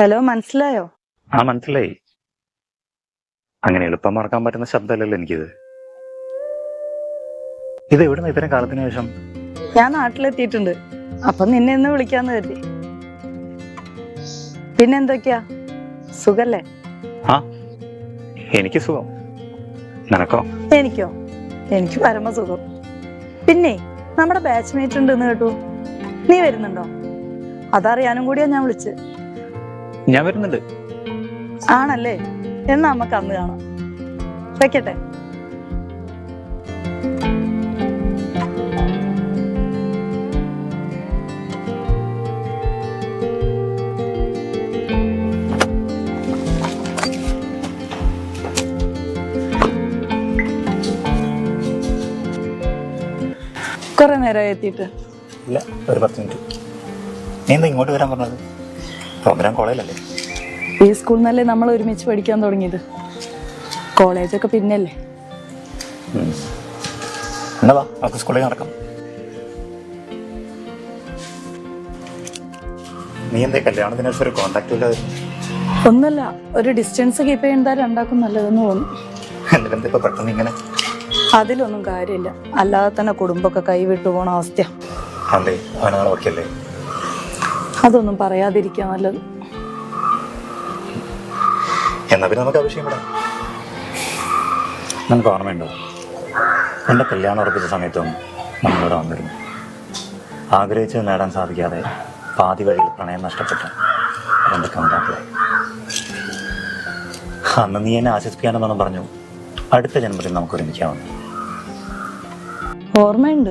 Hello മനസ്സിലായോ? ആ മനസ്സിലായി. അങ്ങനെ എളുപ്പം മറക്കാൻ പറ്റുന്ന ശബ്ദമല്ലല്ലോ എനിക്കിത്. ഇത് എവിടുന്ന് ഇത്രയും കാലത്തിന് ശേഷം? ഞാൻ നാട്ടിലെത്തിയിട്ടുണ്ട്. അപ്പൊ നിന്നെ ഇന്ന് വിളിക്കാന്ന് കരുതി. പിന്നെന്തൊക്കെയാ സുഖല്ലേ? ആ എനിക്ക് സുഖം. നിനക്കോ? എനിക്കോ? എനിക്ക് പരമസുഖം. പിന്നെ നമ്മുടെ ബാച്ച്മേറ്റ് ഉണ്ടെന്ന് കേട്ടു. നീ വരുന്നുണ്ടോ? അതറിയാനും കൂടിയാ ഞാൻ വിളിച്ച്. ഞാൻ വരുന്നുണ്ട്. ആണല്ലേ? എന്നാ നമുക്ക് അന്ന് കാണാം. വെക്കട്ടെ? കുറെ നേരമായി എത്തിയിട്ട്. ഇല്ല ഒരു പത്ത് മിനിറ്റ്. നീ എന്താ ഇങ്ങോട്ട് വരാൻ പറഞ്ഞത്? പ്രോഗ്രാം കോളേജിലല്ലേ? ഈ സ്കൂളിൽ നിന്നല്ലേ നമ്മൾ ഒരുമിച്ച് പഠിക്കാൻ തുടങ്ങിയത്? കോളേജൊക്കെ പിന്നല്ലേ? എന്നാ നമുക്ക് സ്കൂളിൽ നടക്കാം. നീ എന്തേ കല്യാണത്തിന് ശേഷം ഒരു കോണ്ടാക്ട് ഇല്ല ഒന്നല്ല ഒരു ഡിസ്റ്റൻസ് കീപ്പ് ചെയ്യണ്ടാ രണ്ടാക്കും നല്ലതെന്ന് തോന്നുന്നു. ഇപ്പൊ പെട്ടെന്ന് ഇങ്ങനെ? അതിലൊന്നും കാര്യമില്ല. അല്ലാതെ തന്നെ കുടുംബമൊക്കെ കൈവിട്ടു പോണ അവസ്ഥ അതെ അവനാണ് ഓക്കെ അല്ലേ അതൊന്നും പറയാതിരിക്കുക നല്ലത്. എന്നാ പിന്നെ നമുക്ക് അഭിഷേകം വിടാം. നമുക്ക് ഓർമ്മയുണ്ടോ? എന്റെ കല്യാണം ഉറപ്പിച്ച സമയത്തും നമ്മളിവിടെ വന്നിരുന്നു. ആഗ്രഹിച്ചത് നേടാൻ സാധിക്കാതെ പാതി വഴിയിൽ പ്രണയം നഷ്ടപ്പെട്ടു. രണ്ട് കണ്ടാക്കളെ അന്ന് നീ എന്നെ ആശ്വസിപ്പിക്കാനെന്നു പറഞ്ഞു അടുത്ത ജന്മത്തിൽ നമുക്ക് ഒരുമിക്കാവുന്നു. ഓർമ്മയുണ്ട്.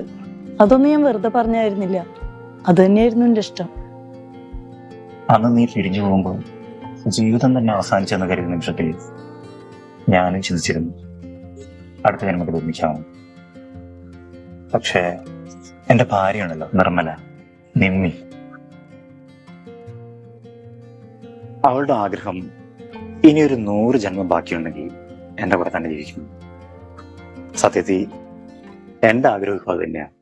അതൊന്നും ഞാൻ വെറുതെ പറഞ്ഞായിരുന്നില്ല. അത് തന്നെയായിരുന്നു എന്റെ ഇഷ്ടം. അന്ന് നീ പിരിഞ്ഞു പോകുമ്പോൾ ജീവിതം തന്നെ അവസാനിച്ചെന്ന് കരുതുന്ന നിമിഷത്തിൽ ഞാനും ചിന്തിച്ചിരുന്നു. അടുത്ത ജന്മത്തിൽ ഒരുമിക്കാവും പക്ഷേ എന്റെ ഭാര്യയാണല്ലോ നിർമ്മല നിമ്മി. അവളുടെ ആഗ്രഹം ഇനി ഒരു നൂറ് ജന്മം ബാക്കിയുണ്ടെങ്കിൽ എന്റെ കൂടെ തന്നെ ജീവിക്കുന്നു സത്യത്തിൽ എന്റെ ആഗ്രഹം അത് തന്നെയാണ്.